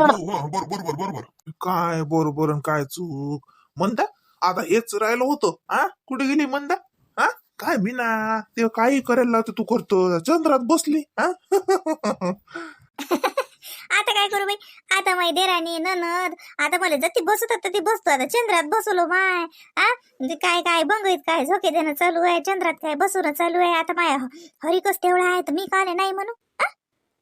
हो, हो, बरोबर बरोबर काय बरोबर आणि काय चूक? म्हणता आता हेच राहिलं होतं. हा कुठे गेली म्हणता हा काय मी ना ते काही करायला लावते तू करतो. चंद्रात बसली. हा आता काय करू बाई? आता माही देराणी ननद आता मला जती बसत होतं ती बसतो. आता चंद्रात बसवलो माय. आ? म्हणजे काय काय बंगईत काय झोके देणं चालू आहे. चंद्रात काय बसवणं चालू आहे. आता माया हरिकस तेवढा आहे तर मी काले नाही म्हणू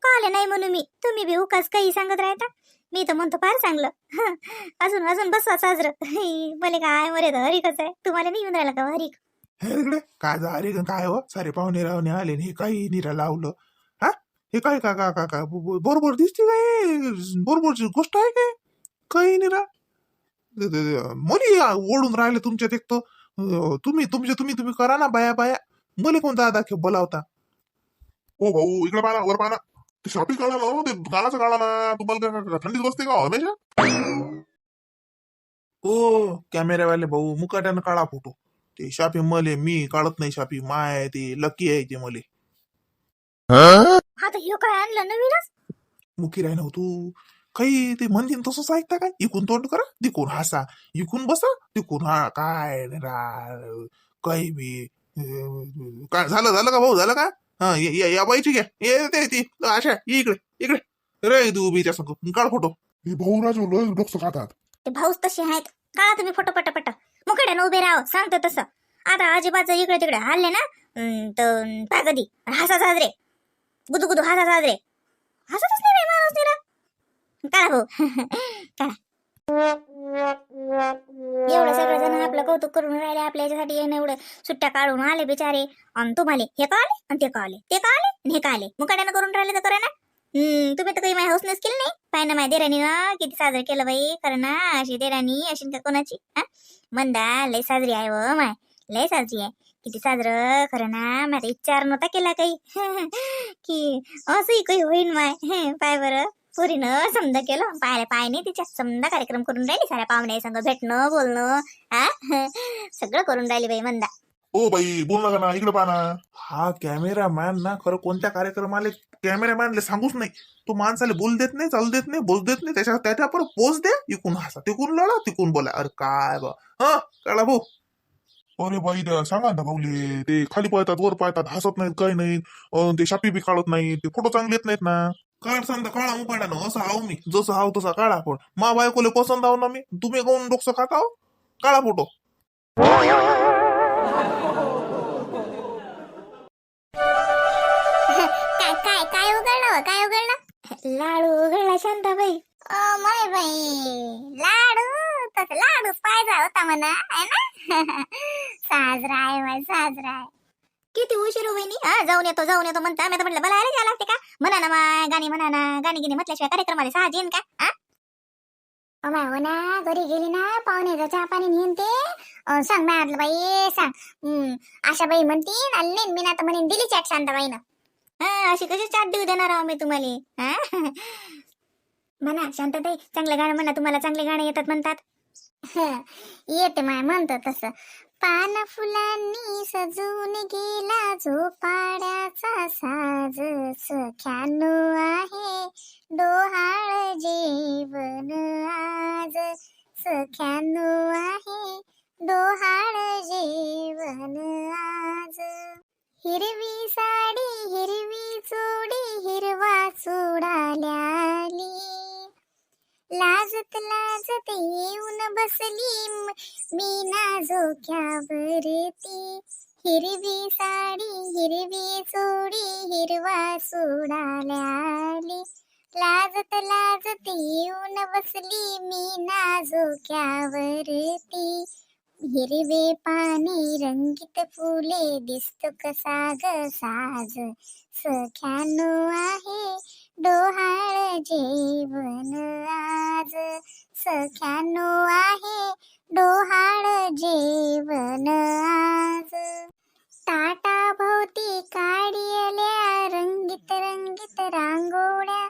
पाहिले नाही म्हणून मी. तुम्ही बी उकास काही सांगत राहता. मी तर म्हणतो फार चांगलं. अजून अजून बसवा साजर. मले काय मरे तर हरिकच आहे. तुम्हाला नाही येऊन राहिला का हो, हरिक? इकडे. काय झाले? काय हो? सारे पाहुणे रावणे आले हे काही निरा लावलं. हा? हे काय का का का बरोबर दिसते काय बरोबरची गोष्ट आहे काय? काही निरा? द- मुली ओढून राहिले तुमच्यात एक तर. तुम्ही तुमचे तुम्ही तुम्ही करा ना बाया बाया. मुली कोणता दाखव बोलावता? ओ भाऊ इकडे पाहा वर पाना ते शॉपिंग काढा ना हो, ते गालाचं काढा ना. तुम्हाला थंडीत बसते का? हमेशा? ओ कॅमेरावाले भाऊ मुकाट्यानं काढा फोटो ते शापी मले मी काढत नाही शापी माय ते लकी आहे ते मले ह्यो काय आणलं नवीनच? मुकी राही नव्हतू काही ते म्हणतील तसंच ऐकता काय इकून तोंड करा तिकून हसा. इकून बसा तिकून हा काय काही बी काय झालं झालं का भाऊ? झालं का? हा या- या या बाईची घ्या ये ते ती. आशा ये इकडे इकडे. रे तू उभी त्या संग. काढ फोटो. हे भाऊ राजू लय डोकं खातात. ते भाऊच तसे आहेत. काढा तुम्ही फोटो पट पट मुकड्यानं उभे राहा सांगतो तसं. आता आजीबाचं इकडे तिकडे हल्ले ना? तर काय कधी हसा साजरे. गुदू गुदू हसा साजरे. हसतच नाही माणूस निरा काढा भाऊ. काढा. एवढं सगळं जण आपलं कौतुक करून राहिले आपल्या याच्यासाठी येणं एवढं सुट्ट्या काढून आले बिचारे. आणि तुम्हाला हे का आले? आणि ते का आले? ते का आले? आणि हे का आले? मुकाट्यानं करून राहिले तर करा ना हम्म तुम्ही तर काही माझ्या हौसनेच केली नाही. पाय ना माझ्या देराणी ना किती साजरं केलं बाई. कारण ना अशी देराणी अशी का कोणाची हा मंदा लय साजरी आहे व माय. लय साजरी आहे. किती साजरं खरं ना माझा विचार नव्हता केला काही. की असंही काही होईन माय. हे, पाय बरं. पुरीनं समजा केलं. पायला पाय नाही तिच्या. समजा कार्यक्रम करून राहिली. साऱ्या पाहुण्या संग भेटणं बोलणं हा? सगळं करून राहिली बाई मंदा. ओ बाई बोल नका ना. इकडे पाहा ना. हा कॅमेरामॅन ना खरं कोणत्या कार्यक्रमाला कॅमेरामॅनला सांगूच नाही. तो माणसाला बोल देत नाही चालू देत नाही बोल देत नाही. त्याच्या त्याच्या पण पोच दे. इकून हसा तिकून लढा तिकून बोला. अरे काय बा. हा? काढा भाऊ? अरे बाई द्या सांगा ना भाऊले. ते खाली पळतात वर पळतात हसत नाहीत काही नाही अं, ते शापी बी काढत नाही ते फोटो चांगले येत नाहीत ना. काढ सांगता काळा उपाडा ना असं हाव मी जसं हाव तसा काढा पण मा बायकोले पसंत आहो ना मी तुम्ही कोण डोकसं खाता हो काळा फोटो. काय काय काय उघडलं काय उघडलं? लाडू उघडला शांताबाई. ओ मय बाई लाडू तस लाडूच पाहिजे होता म्हणा आहे ना? साजरा आहे बाई साजरा आहे. किती उशीर बहिणी हा जाऊन येतो जाऊन येतो म्हणता मी तर म्हटलं मला अरे लागते का? म्हणा ना माय गाणी म्हणा ना गाणी गिणी म्हटल्याशिवाय कार्यक्रमाला साहज येईन का? हा? माय हो ना घरी गेली ना पाहुण्याचा चहा पाणी नेन ते. सांग मॅडलं बाई सांग. हम्म, आशाबाई म्हणतीन आणि नेन मी ना तर म्हणेन दिली चॅट शांताबाईनं हा अशी कशी चाट देऊ देणार आहो मी तुम्हाला? हा? म्हणा शांतताई चांगलं गाणं म्हणा तुम्हाला चांगले गाणे येतात म्हणतात. येते माय म्हणतो तसं. पान फुलांनी सजून गेला झोपाड्याचा साज. सख्यानो आहे डोहाळ जेवण आज. सख्यानो आहे डोहाळ जेवण आज. हिरवी साडी हिरवी चोडी हिरवा चोडाल्याली लाजत लाजत येऊन बसली झोक्यावरती हिरवी साडी हिरवी चोडी हिरवा चोडाल्याली लाजत लाजत येऊन बसली मी नाजोक्यावरती हिरवे पाने रंगीत फुले दिसतो कसा ग साज सख्यानो आहे. डोहाळ जेवण आज सख्यानो आहे. डोहाळ जेवण आज. ताटा भोवती काढियल्या रंगीत रंगीत रांगोळ्या.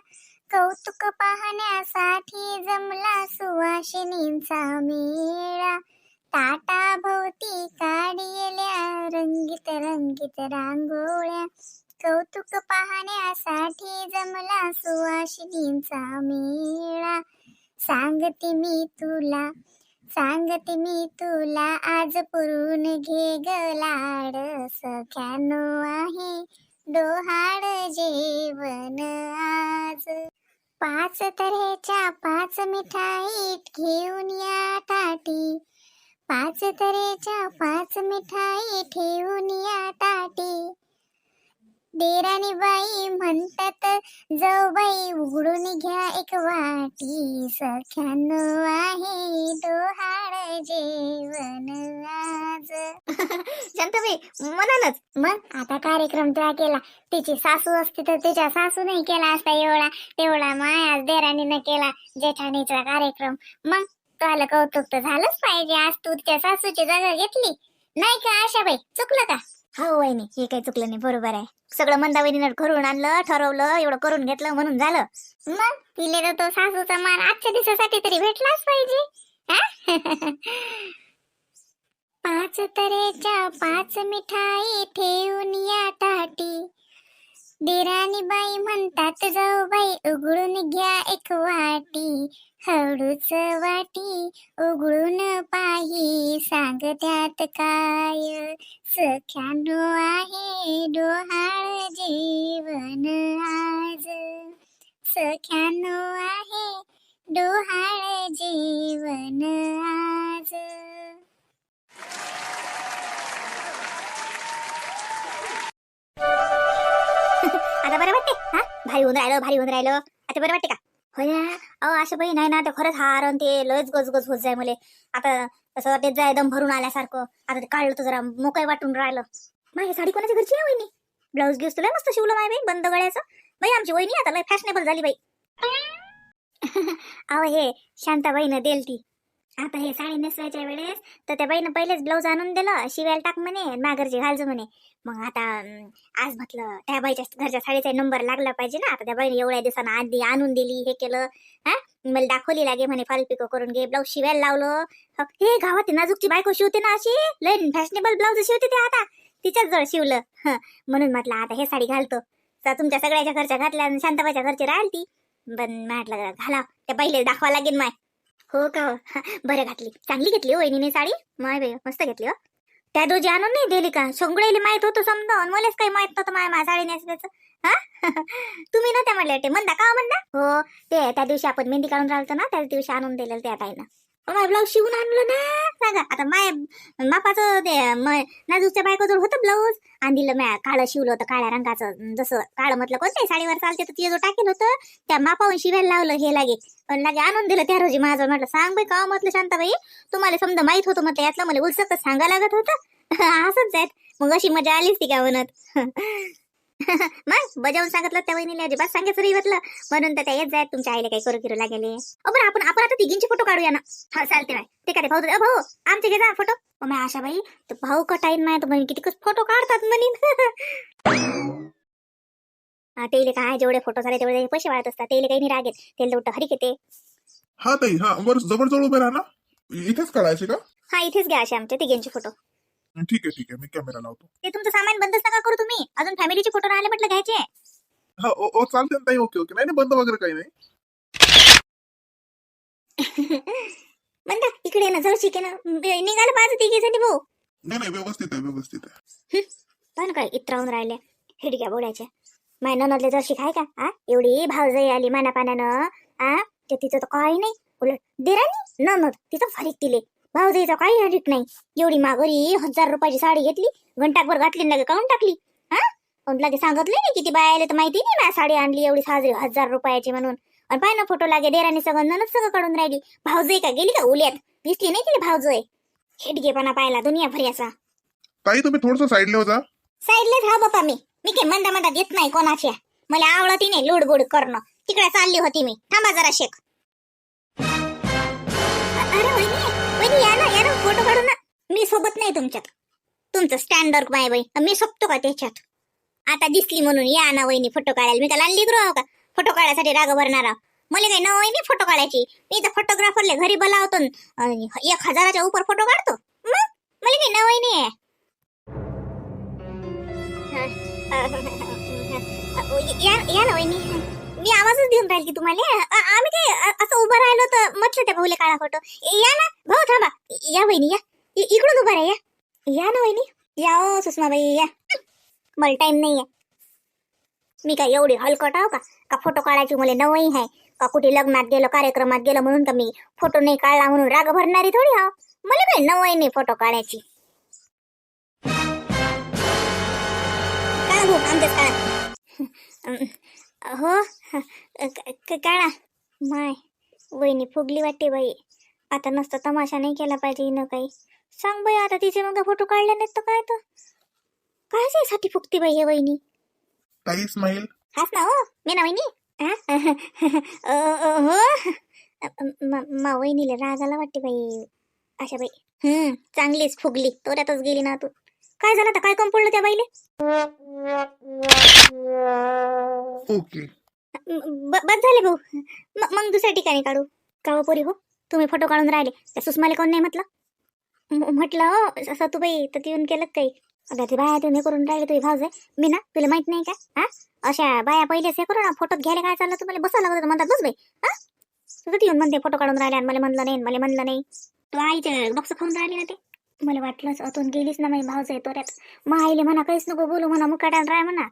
कौतुक पाहण्यासाठी जमला सुवासिनींचा मेळा. ताटा भोवती काढियल्या रंगीत रंगीत रांगोळ्या. कौतुक पाहण्यासाठी जमला सुवासिनींचा मेळा. सांगते मी तुला सांगते मी तुला आज पुरून घे गलाड. सख्यानो आहे डोहाड जेवण आज. पाच तऱ्हेच्या पाच मिठाई घेऊन या ताटी. पाच तऱ्हेच्या पाच मिठाई ठेवून या ताटी. देराणी बाई म्हणतात जाऊ बाई उघडून घ्या एक वाटी. सख्यानो आहे डोहाळ जेवण आज. शांतबाई म्हणालच. मग आता कार्यक्रम त्या केला. तिची सासू असती तर तिच्या सासू नाही केला असता एवढा. तेवढा माया देराणीनं केला जेठाणीचा कार्यक्रम. मग तुला कौतुक तर झालंच पाहिजे. आज तू त्या सासूची जागा घेतली. नाही का आशाबाई? चुकलं का? हा वहिनी हे काही चुकलं नाही बरोबर आहे. सगळं मंदावहिनीनं करून आणलं ठरवलं एवढं करून घेतलं म्हणून झालं. मग तिले तर तो सासूचा मान आजच्या दिवसासाठी तरी भेटलाच पाहिजे. पाच तऱ्हेच्या पाच मिठाई ठेवून या ताटी. देराणी बाई म्हणतात जाऊ बाई उघडून घ्या एक वाटी. हळूच वाटी उघडून पाही. सांग त्यात काय? सख्यानो आहे डोहाळ जीवन आज. सख्यानो आहे डोहाळ जीवन आज. आता बरं वाटते हा? भारी होऊन राहिलं भारी होऊन राहिलं. आता बरं वाटते का? हो अहो अशा बाई नाही ना ते खरंच हार आणि ते लयच गजगज होत जाय मले. आता असं वाटत जाय दम भरून आल्यासारखं. आता ते काढलं तर जरा मोकळं वाटून राहिलं. माझी साडी कोणाच्या घरची आहे वहिनी? ब्लाऊज घेऊस तुला मस्त शिवलं माय बाई बंद गळ्याचं. बाई आमची वहिनी आता लय फॅशनेबल झाली बाई. अहो हे शांताबाईनं देल ती आता हे साडी नेसवायच्या वेळेस तर त्या बाईनं पहिलेच ब्लाऊज आणून दिलं शिवायला टाक म्हणे माघरचे घालजो म्हणे. मग आता आज म्हटलं त्या बाईच्या घरच्या साडीचा नंबर लागला पाहिजे ना. आता त्या बाईने एवढ्या दिवसानं आधी आणून दिली हे केलं हा? मला दाखवली लागे म्हणे फाल पिको करून घे ब्लाऊज शिवायला लावलं. ह, हे गावात नाजूकची बायको शिवते ना अशी? लय फॅशनेबल ब्लाऊज शिवते ते आता. तिच्याच जवळ शिवलं. म्हणून म्हटलं आता हे साडी घालतो. तर तुमच्या सगळ्याच्या घरच्या घातल्या शांताबाईच्या घरची राहिली ती पण म्हटलं घाला त्या बाईला दाखवा लागेल माय. हो का? हा, बरं घातली. चांगली घेतली हो वहिनीने साडी. माय बाई मस्त घेतली हो. त्या दोजी आणून नाही दिली का? सगळेले माहीत होतं समजा आणि मलाच काही माहीत नव्हतं माय माझा साडी नेसल्याचं हा? तुम्ही ना त्या म्हटल्या ते म्हणता का हो म्हणता? हो ते त्या दिवशी आपण मेहंदी काढून राहिलो ना त्या दिवशी आणून दिलेलं त्या ताईनं. माय ब्लाऊज शिवून आणलं ना? सांगा. आता माय मापाचं ते म- नाजूकच्या बायकोजवळ होतं ब्लाऊज आणि दिलं म्या काळं शिवलं होतं काळ्या रंगाचं. जसं काळं म्हटलं कोणत्याही साडीवर चालते तर तिचं जो टाकेल होतं त्या मापाहून शिवायला लावलं हे लागे. पण लागे आणून दिलं त्या रोजी माझं. म्हटलं सांग बाई का म्हटलं शांताबाई? तुम्हाला समजा माहीत होतं म्हटलं यातलं मला उलसक सांगा लागत होतं. असंच आहेत. मग अशी मजा आलीच ती का म्हणत? मग बजावून सांगितलं त्या वहिनीला अजिबात सांगायचं नाही म्हटलं. म्हणून तर त्या येत जायत तुमच्या आईला काही करू किरू लागेले. बरं आपण आपण आता तिघींचे फोटो काढूया ना. हा चालते बाय. ते काय भाऊ भाऊ आमचे घे जा फोटो मग आशा बाई भाऊ कटाईन माय तर म्हणे किती फोटो काढतात म्हणीन हा, तेले काय जेवढे फोटो झाले तेवढे पैसे वाढत असतात. तेले काही नाही रागेत. तेल हरी घेते. हा ताई हा जवळ उभे राहा ना. इथेच काढायचे का? हा इथेच घ्या असे आमचे तिघींचे फोटो ठीक आहे ठीक आहे मी कॅमेरा लावतो. ते तुमचं सामान बंदच नका करू तुम्ही. अजून फॅमिलीचे फोटो राहिले म्हटलं घ्यायचे हा ओ ओ, चालते ना ताई ओके ओके. नाही नाही बंद वगैरे काही नाही. म्हणता इकडे ना जवळ शिके ना. बे- निघालं पाहिजे तिघीसाठी भाऊ. नाही नाही व्यवस्थित आहे व्यवस्थित आहे. पण काय इतरावून राहिल्या हिडक्या बोलायच्या माय ननदले जर शिकाय का? आ एवढी भावजई आली माना पाण्यानं आ ते तिचं तर काही नाही. उलट देरानी ननद तिचं फरीक दिले. भावजईचं काही हरिक नाही. एवढी माघारी हजार रुपयाची साडी घेतली घंटाभर घातली ना काढून टाकली. हा? पण लगे सांगितले नाही किती बाय आले तर माहिती नाही माझ्या साडी आणली एवढी साजरी हजार रुपयाची म्हणून. आणि पाय ना फोटो लागे देरानी सगळं ननद सगळं काढून राहिली. भावजई का गेली का उल्यात? दिसली नाही तिला भावजय हेडगेपणा पाहिला दुनिया भर्याचा ताई तुम्ही थोडस साईडला जा साईडलाच हा बापा मी. मी काही मंदा मंदा देत नाही कोणाच्या. मला आवडती नाही लुडबुड करणं. तिकडे चालली होती मी. थांबा जरा शेक. अरे या ना या ना फोटो काढू ना. मी सोबत नाही तुमच्यात. तुमचं स्टँडर्ड माय बाई मी सोबतो का त्याच्यात? आता दिसली म्हणून या ना वहिनी फोटो काढायला. मी हो का आणली गृह का? फोटो काढायसाठी राग भरणार मला काही न वहिनी फोटो काढायची. मी तर फोटोग्राफरले घरी बोलावतो एक हजाराच्या उपर फोटो काढतो. मग? मला काही न वहिनी आहे. या या ना वहिनी. मी आवाजच देऊन राहिली तुम्हाला. आम्ही काय असं उभं राहिलो तर म्हटलं त्या भाऊले काळा फोटो या ना भाऊ थांबा. या वहिनी या. इकडून उभा राहा या. या ना वहिनी. या ओ सुषमाबाई या. मला टाइम नाही आहे मी काय एवढी हलकट आहो का? का फोटो काढायची मला नवही आहे? का कुठे लग्नात गेलो कार्यक्रमात गेलो म्हणून का मी फोटो नाही काढला म्हणून राग भरणारी थोडी हा मला काय नवही नाही फोटो काढायची. काय भाऊ आमच्याच काढा हो? काढा. माय वहिनी फुगली वाटते बाई. आता नसतं तमाशा नाही केला पाहिजे हिनं काही. सांग बाई आता तिचे मग फोटो काढले नाहीत तर काय तर? काय साठी फुगती बाई हे वहिनी? ताई इस्माईल हाच ना हो मी ना वहिनी? हा? म- वहिनीला राग आला वाटते बाई. अशा बाई. हम्म चांगलीच फुगली. तोऱ्यातच गेली ना तू. काय झालं तर काय कम पडलं त्या बाईले? ओके. बस झाले भाऊ. मग दुसऱ्या ठिकाणी काढू. का हो पोरी हो. तुम्ही फोटो काढून राहिले. त्या सुषमाले कोण नाही म्हटलं? म्हटलं असं तू बाई तर ती येऊन केलं काही. अगं ते बाया तुम्ही करून राहिले तुझी आहे मी ना तुला माहीत नाही का? हा? अशा बाया पहिलेच हे करू ना फोटोत घ्यायला काय चाललं? तुम्हाला बसायला लागत होतं. म्हणतात बस बाई. हा? तुझं ती येऊन म्हणते फोटो काढून राहिले आणि मला म्हणलं नाही मला म्हणलं नाही. तू आईचे बॉक्स खाऊन राहिली ना ते? मला वाटलंच अतून गेलीच ना माझी भाऊज आहे तोऱ्यात मग आईले म्हणा काहीच नको बोलू म्हणा मुकाट्यानं राय म्हणा.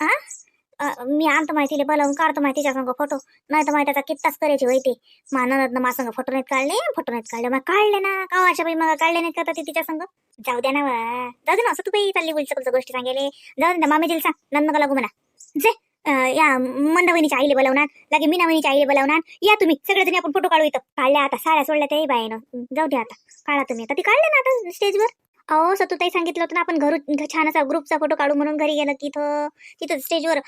हा मी आणतो माहितीले बोलावून काढतो माहिती संग फोटो नाही तर माहिती त्याचा कित्ताच करायची होती मानवत मा संग फोटो नाहीत काढले फोटो नाहीत काढले. मग काढले ना कावाच्या बाई मग काढले नाहीत का ते ती तिच्या संग? जाऊ द्या ना जाऊ दे ना असं तू बाई चालली बोलचं गोष्टी सांगेले जाऊ दे ना मामी सांग नंद लागू म्हणा. जे. या मंडवणीच्या आईले बोलावणार लगे मीना वहिनीच्या आईले बोलावणार. या तुम्ही सगळेजणी आपण फोटो काढू इथं काढल्या आता साड्या सोडल्या त्याही बाईनं जाऊ द्या आता काढा तुम्ही आता. ती काढले ना आता स्टेजवर अहो सतुताई सांगितलं होतं ना आपण घरू छान असा ग्रुपचा फोटो काढू म्हणून घरी गेलं तिथं तिथं स्टेजवर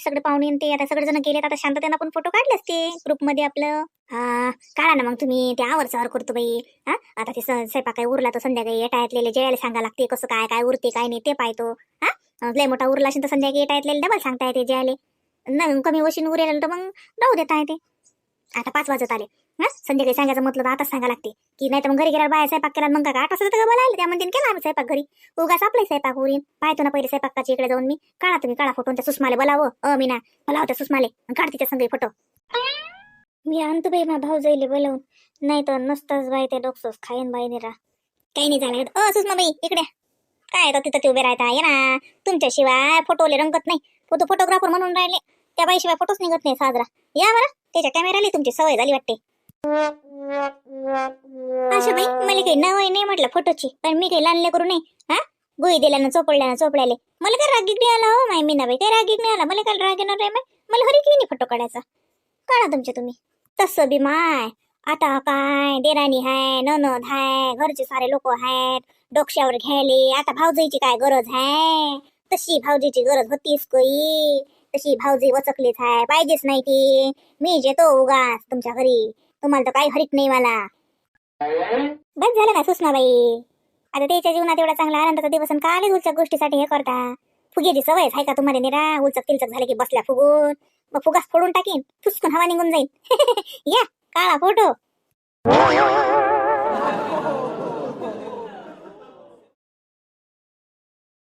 सगळे पाहुणे ते आता सगळेजण गेले आता शांततेनं आपण फोटो काढले असते ग्रुपमध्ये आपलं. हा काढा ना मग तुम्ही ते आवर सवर करतो बाई. हा आता ते स्वयंपाक काय उरला तर संध्याकाळी येटायतलेले जेवायला सांगा लागते कसं काय काय उरते काय नाही ते पाहतो. हा? लय मोठा उरला असेल तर संध्याकाळी येटायतलेले डबल सांगता येते जेवायला न कमी वशीन उरेल तर मग राहू देता येते. आता पाच वाजत आले. हा? संध्याकाळी सांगायचं म्हटलं तर आताच सांगा लागते. की नाही तर मग घरी गेल्यावर बाया स्वयंपाक केला मग काय? आठ वाजता का बोलायला त्या म्हणते केला आम्ही स्वयंपाक घरी. उगाच आपला स्वयंपाक उरीन. पाहतो ना पहिले स्वयंपाकाच्या इकडे जाऊन मी. काढा तुम्ही काढा फोटो त्या सुषमाले बोलावं. अ मी ना बोलावं त्या सुषमाले काढ तिच्या संग फोटो. मी आणतो बाई मा भाऊ जाईले बोलावून. नाही तर नसताच बाई ते डोकसोस खाईन बाई निरा. काही नाही झालं. अ सुषमा बाई इकडे काय तर तिथं ते उभे राहता? ये ना. तुमच्याशिवाय फोटोले रंगत नाही. फोटो फोटोग्राफर म्हणून राहिले. त्या बाईशिवाय फोटोच निघत नाही साजरा. या बरं. त्याच्या कॅमेराली तुमची सवय झाली वाटते. अशा बाई मला काही नवय नाही म्हटलं फोटोची पण मी काही लानले करू नाही हा? गोळी दिल्यानं चोपडल्यानं चोपड्याले. मला काय रागीक नाही आला हो माय मीना बाई काय रागीक नाही आला? मला काय राग येणार आहे माय? मला हरी की नाही फोटो काढायचा. काढा तुमचे तुम्ही. तसं बी माय. आता काय? देराणी हाय ननद हाय घरचे सारे लोक आहेत डोक्यावर घ्यायले. आता भाऊजीची काय गरज आहे तशी भाऊजीची गरज होतीच कोई. तशी भाऊजी वचकलीच आहे पाहिजेच नाही ती. मी जेतो उगाच तुमच्या घरी. तुम्हाला तर काही हरित नाही मला. बस झालं ना सुषमाबाई? आता त्याच्या जीवनात एवढा चांगला आनंदाचा दिवस आणि काले उलचक गोष्टीसाठी हे करता? फुगेची सवय आहे का तुम्हाला निरा? उलचक तिलचक झाले की बसल्या फुगून. मग फुगास फोडून टाकीन. फुसकून हवा निघून जाईल या काळा फोटो.